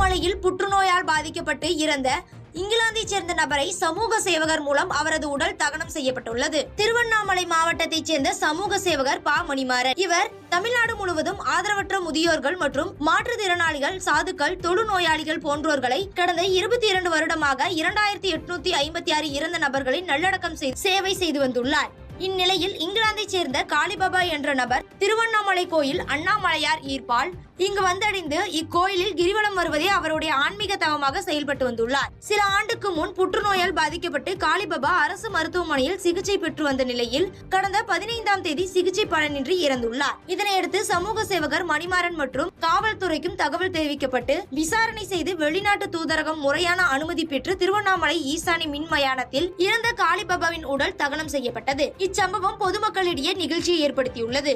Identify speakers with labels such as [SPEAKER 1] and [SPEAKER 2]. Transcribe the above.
[SPEAKER 1] திருவண்ணாமலையில் புற்றுநோயால் பாதிக்கப்பட்டு இறந்த இங்கிலாந்தைச் சேர்ந்த நபரை சமூக சேவகர் மூலம் அவரது உடல் தகனம் செய்யப்பட்டுள்ளது. திருவண்ணாமலை மாவட்டத்தைச் சேர்ந்த சமூக சேவகர் பா. மணிமாறன். இவர் தமிழ்நாடு முழுவதும் ஆதரவற்ற முதியோர்கள் மற்றும் மாற்றுத்திறனாளிகள் சாதுக்கள் தொழு நோயாளிகள் போன்றோர்களை கடந்த இருபத்தி இரண்டு வருடமாக இரண்டாயிரத்தி எட்நூத்தி ஐம்பத்தி ஆறு இறந்த நபர்களை நல்லடக்கம் செய்து சேவை செய்து வந்துள்ளார். இந்நிலையில் இங்கிலாந்தைச் சேர்ந்த காளிபாபா என்ற நபர் திருவண்ணாமலை கோயில் அண்ணாமலையார் ஈர்ப்பால் இங்கு வந்தடைந்து இக்கோயிலில் கிரிவலம் வருவதே அவருடைய ஆன்மீக தவமாக செயல்பட்டு வந்துள்ளார். சில ஆண்டுக்கு முன் புற்றுநோயால் பாதிக்கப்பட்டு காளிபாபா அரசு மருத்துவமனையில் சிகிச்சை பெற்று வந்த நிலையில் கடந்த பதினைந்தாம் தேதி சிகிச்சை பலனின்றி இறந்துள்ளார். இதனையடுத்து சமூக சேவகர் மணிமாறன் மற்றும் காவல்துறைக்கும் தகவல் தெரிவிக்கப்பட்டு விசாரணை செய்து வெளிநாட்டு தூதரகம் முறையான அனுமதி பெற்று திருவண்ணாமலை ஈசானி மின் மயானத்தில் இறந்த காளிபாபாவின் உடல் தகனம் செய்யப்பட்டது. இச்சம்பவம் பொதுமக்களிடையே நிகழ்ச்சியை ஏற்படுத்தியுள்ளது.